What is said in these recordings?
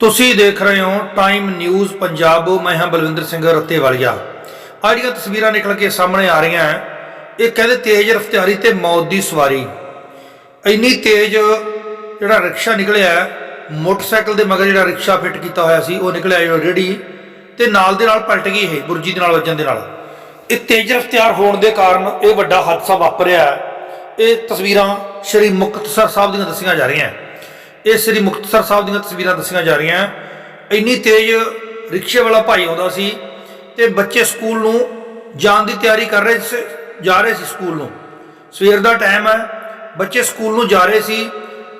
ਤੁਸੀਂ ਦੇਖ ਰਹੇ ਹੋ ਟਾਈਮ ਨਿਊਜ਼ ਪੰਜਾਬ ਮੈਂ ਹਾਂ ਬਲਵਿੰਦਰ ਸਿੰਘ ਰੱਤੇਵਾਲੀਆ। ਆਹ ਜਿਹੜੀਆਂ ਤਸਵੀਰਾਂ ਨਿਕਲ ਕੇ ਸਾਹਮਣੇ ਆ ਰਹੀਆਂ ਇਹ ਕਹਿੰਦੇ ਤੇਜ਼ ਰਫ਼ਤਾਰੀ ਤੇ ਮੌਤ ਦੀ ਸਵਾਰੀ। ਇੰਨੀ ਤੇਜ਼ ਜਿਹੜਾ ਰਿਕਸ਼ਾ ਨਿਕਲਿਆ ਮੋਟਰਸਾਈਕਲ ਦੇ ਮਗਰ ਜਿਹੜਾ ਰਿਕਸ਼ਾ ਫਿੱਟ ਕੀਤਾ ਹੋਇਆ ਸੀ, ਉਹ ਨਿਕਲਿਆ ਜਿਹੜਾ ਰੇੜੀ ਤੇ ਨਾਲ ਦੇ ਨਾਲ ਪਲਟ ਗਈ ਇਹ, ਗੁਰਜੀ ਦੇ ਨਾਲ, ਵੱਜਣ ਦੇ ਨਾਲ। ਇਹ ਤੇਜ਼ ਰਫ਼ਤਾਰ ਹੋਣ ਦੇ ਕਾਰਨ ਇਹ ਵੱਡਾ ਹਾਦਸਾ ਵਾਪਰਿਆ ਇਹ ਤਸਵੀਰਾਂ ਸ਼੍ਰੀ ਮੁਕਤਸਰ ਸਾਹਿਬ ਦੀਆਂ ਦੱਸੀਆਂ ਜਾ ਰਹੀਆਂ ਇਹ ਸ੍ਰੀ ਮੁਕਤਸਰ ਸਾਹਿਬ ਦੀਆਂ ਤਸਵੀਰਾਂ ਦੱਸੀਆਂ ਜਾ ਰਹੀਆਂ। ਇੰਨੀ ਤੇਜ਼ ਰਿਕਸ਼ੇ ਵਾਲਾ ਭਾਈ ਆਉਂਦਾ ਸੀ ਤੇ ਬੱਚੇ ਸਕੂਲ ਨੂੰ ਜਾਣ ਦੀ ਤਿਆਰੀ ਕਰ ਰਹੇ ਸੀ, ਜਾ ਰਹੇ ਸੀ ਸਕੂਲ ਨੂੰ। ਸਵੇਰ ਦਾ ਟਾਈਮ ਹੈ, ਬੱਚੇ ਸਕੂਲ ਨੂੰ ਜਾ ਰਹੇ ਸੀ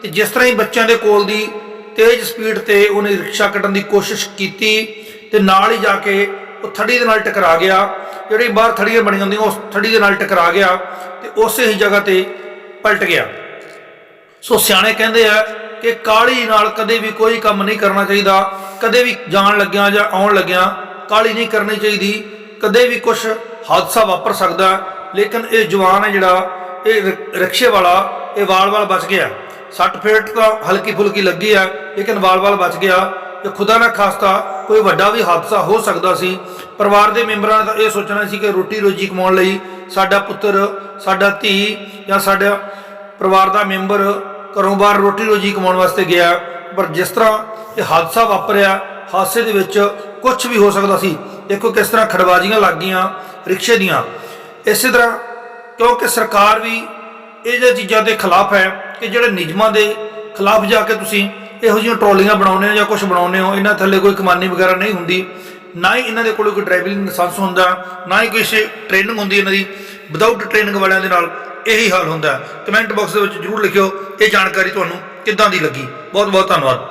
ਤੇ ਜਿਸ ਤਰ੍ਹਾਂ ਹੀ ਬੱਚਿਆਂ ਦੇ ਕੋਲ ਦੀ ਤੇਜ਼ ਸਪੀਡ ਤੇ ਉਹਨੇ ਰਿਕਸ਼ਾ ਕੱਢਣ ਦੀ ਕੋਸ਼ਿਸ਼ ਕੀਤੀ ਤੇ ਨਾਲ ਹੀ ਜਾ ਕੇ ਉਹ ਥੜੀ ਦੇ ਨਾਲ ਟਕਰਾ ਗਿਆ। ਜਿਹੜੀ ਬਾਹਰ ਥੜੀਆਂ ਬਣੀਆਂ ਹੁੰਦੀਆਂ, ਉਸ ਥੜੀ ਦੇ ਨਾਲ ਟਕਰਾ ਗਿਆ ਤੇ ਉਸੇ ਹੀ ਜਗ੍ਹਾ ਤੇ ਪਲਟ ਗਿਆ। ਸੋ ਸਿਆਣੇ ਕਹਿੰਦੇ ਆ ਕਿ ਕਾਲੀ ਨਾਲ ਕਦੇ ਵੀ ਕੋਈ ਕੰਮ ਨਹੀਂ ਕਰਨਾ ਚਾਹੀਦਾ, ਕਦੇ ਵੀ ਜਾਣ ਲੱਗਿਆਂ ਜਾਂ ਆਉਣ ਲੱਗਿਆਂ ਕਾਲੀ ਨਹੀਂ ਕਰਨੀ ਚਾਹੀਦੀ, ਕਦੇ ਵੀ ਕੁਝ ਹਾਦਸਾ ਵਾਪਰ ਸਕਦਾ ਲੇਕਿਨ ਇਹ ਜਵਾਨ ਹੈ ਜਿਹੜਾ, ਇਹ ਰਿ- ਰਿਕਸ਼ੇ ਵਾਲਾ, ਇਹ ਵਾਲ-ਵਾਲ ਬਚ ਗਿਆ। ਸੱਟ ਫੇਟ ਤਾਂ ਹਲਕੀ ਫੁਲਕੀ ਲੱਗੀ ਆ ਲੇਕਿਨ ਵਾਲ-ਵਾਲ ਬਚ ਗਿਆ। ਤੇ ਖੁਦਾ ਨਾ ਖਾਸਤਾ, ਕੋਈ ਵੱਡਾ ਵੀ ਹਾਦਸਾ ਹੋ ਸਕਦਾ ਸੀ। ਪਰਿਵਾਰ ਦੇ ਮੈਂਬਰਾਂ ਨੇ ਤਾਂ ਇਹ ਸੋਚਣਾ ਸੀ ਕਿ ਰੋਟੀ ਰੋਜੀ ਕਮਾਉਣ ਲਈ ਸਾਡਾ ਪੁੱਤਰ, ਸਾਡਾ ਧੀ ਜਾਂ ਸਾਡਾ ਪਰਿਵਾਰ ਦਾ ਮੈਂਬਰ ਘਰੋਂ ਬਾਹਰ ਰੋਟੀ ਰੋਜੀ ਕਮਾਉਣ ਵਾਸਤੇ ਗਿਆ, ਪਰ ਜਿਸ ਤਰ੍ਹਾਂ ਇਹ ਹਾਦਸਾ ਵਾਪਰਿਆ, ਹਾਦਸੇ ਦੇ ਵਿੱਚ ਕੁਝ ਵੀ ਹੋ ਸਕਦਾ ਸੀ। ਦੇਖੋ ਕਿਸ ਤਰ੍ਹਾਂ ਖੜਬਾਜ਼ੀਆਂ ਲੱਗ ਗਈਆਂ ਰਿਕਸ਼ੇ ਦੀਆਂ। ਇਸੇ ਤਰ੍ਹਾਂ ਕਿਉਂਕਿ ਸਰਕਾਰ ਵੀ ਇਹ ਜਿਹੀਆਂ ਚੀਜ਼ਾਂ ਦੇ ਖਿਲਾਫ ਹੈ ਕਿ ਜਿਹੜੇ ਨਿਯਮਾਂ ਦੇ ਖਿਲਾਫ ਜਾ ਕੇ ਤੁਸੀਂ ਇਹੋ ਜਿਹੀਆਂ ਟਰਾਲੀਆਂ ਬਣਾਉਂਦੇ ਹੋ ਜਾਂ ਕੁਝ ਬਣਾਉਂਦੇ ਹੋ, ਇਹਨਾਂ ਥੱਲੇ ਕੋਈ ਕਮਾਨੀ ਵਗੈਰਾ ਨਹੀਂ ਹੁੰਦੀ। ਨਾ ਹੀ ਇਹਨਾਂ ਦੇ ਕੋਲ ਕੋਈ ਡਰਾਈਵਿੰਗ ਲਾਇਸੈਂਸ ਹੁੰਦਾ, ਨਾ ਹੀ ਕੋਈ ਟ੍ਰੇਨਿੰਗ ਹੁੰਦੀ ਇਹਨਾਂ ਦੀ। ਵਿਦਆਊਟ ਟ੍ਰੇਨਿੰਗ ਵਾਲਿਆਂ ਦੇ ਨਾਲ ਇਹੀ ਹਾਲ ਹੁੰਦਾ। ਕਮੈਂਟ ਬਾਕਸ ਦੇ ਵਿੱਚ ਜਰੂਰ ਲਿਖਿਓ। ਇਹ ਜਾਣਕਾਰੀ ਤੁਹਾਨੂੰ ਕਿੱਦਾਂ ਦੀ ਲੱਗੀ? ਬਹੁਤ ਬਹੁਤ ਧੰਨਵਾਦ।